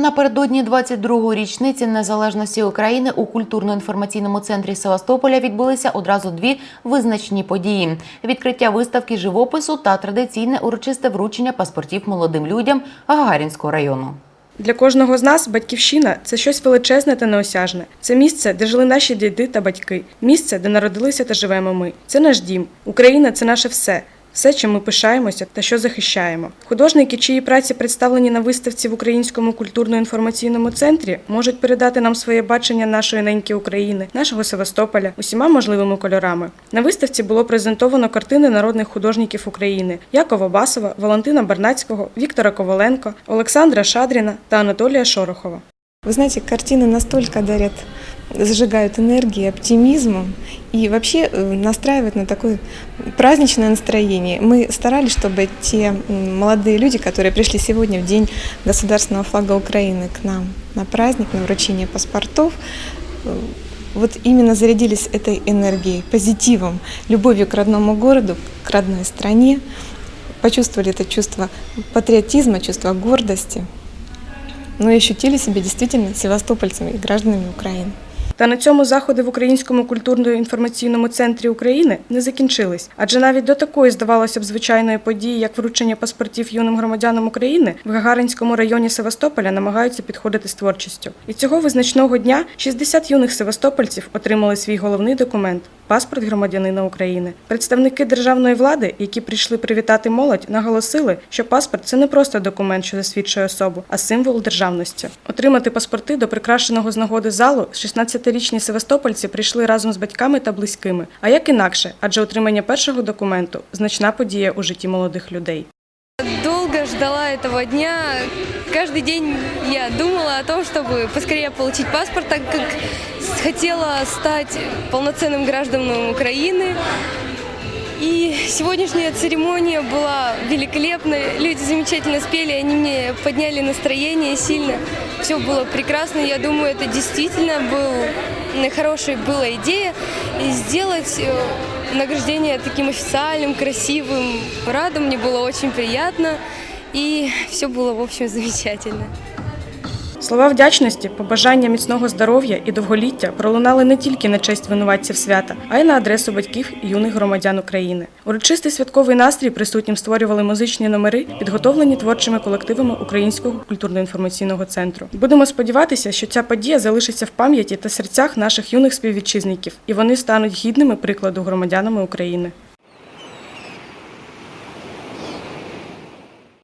Напередодні 22-ї річниці незалежності України у культурно-інформаційному центрі Севастополя відбулися одразу дві визначні події: відкриття виставки живопису та традиційне урочисте вручення паспортів молодим людям Гагарінського району. Для кожного з нас батьківщина це щось величезне та неосяжне. Це місце, де жили наші діди та батьки, місце, де народилися та живемо ми. Це наш дім. Україна це наше все. Все, чим ми пишаємося та що захищаємо. Художники, чиї праці представлені на виставці в Українському культурно-інформаційному центрі, можуть передати нам своє бачення нашої неньки України, нашого Севастополя усіма можливими кольорами. На виставці було презентовано картини народних художників України Якова Басова, Валентина Бернацького, Віктора Коваленко, Олександра Шадріна та Анатолія Шорохова. Вы знаете, картины настолько дарят, зажигают энергией, оптимизмом и вообще э, настраивают на такое праздничное настроение. Мы старались, чтобы те молодые люди, которые пришли сегодня в день государственного флага Украины к нам на праздник, на вручение паспортов, э, вот именно зарядились этой энергией, позитивом, любовью к родному городу, к родной стране, почувствовали это чувство патриотизма, чувство гордости, но и ощутили себя действительно севастопольцами и гражданами Украины. Та на цьому заходи в Українському культурно-інформаційному центрі України не закінчились. Адже навіть до такої, здавалося б, звичайної події, як вручення паспортів юним громадянам України, в Гагаринському районі Севастополя намагаються підходити з творчістю. І цього визначного дня 60 юних севастопольців отримали свій головний документ паспорт громадянина України. Представники державної влади, які прийшли привітати молодь, наголосили, що паспорт це не просто документ, що засвідчує особу, а символ державності. Отримати паспорти до прикрашеного з нагоди залу 16-річні севастопольці прийшли разом з батьками та близькими. А як інакше? Адже отримання першого документу значна подія у житті молодих людей Долго ждала этого дня. Каждый день я думала о том, чтобы поскорее получить паспорт, так как хотела стать полноценным гражданом Украины. И сегодняшняя церемония была великолепной. Люди замечательно спели, они мне подняли настроение сильно. Все было прекрасно. Я думаю, это действительно был хорошая была идея и сделать э, награждение таким официальным, красивым парадом. Мне было очень приятно. И все было, в общем, замечательно. Слова вдячності, побажання міцного здоров'я і довголіття пролунали не тільки на честь винуватців свята, а й на адресу батьків і юних громадян України. Урочистий святковий настрій присутнім створювали музичні номери, підготовлені творчими колективами Українського культурно-інформаційного центру. Будемо сподіватися, що ця подія залишиться в пам'яті та серцях наших юних співвітчизників, і вони стануть гідними прикладу громадянами України.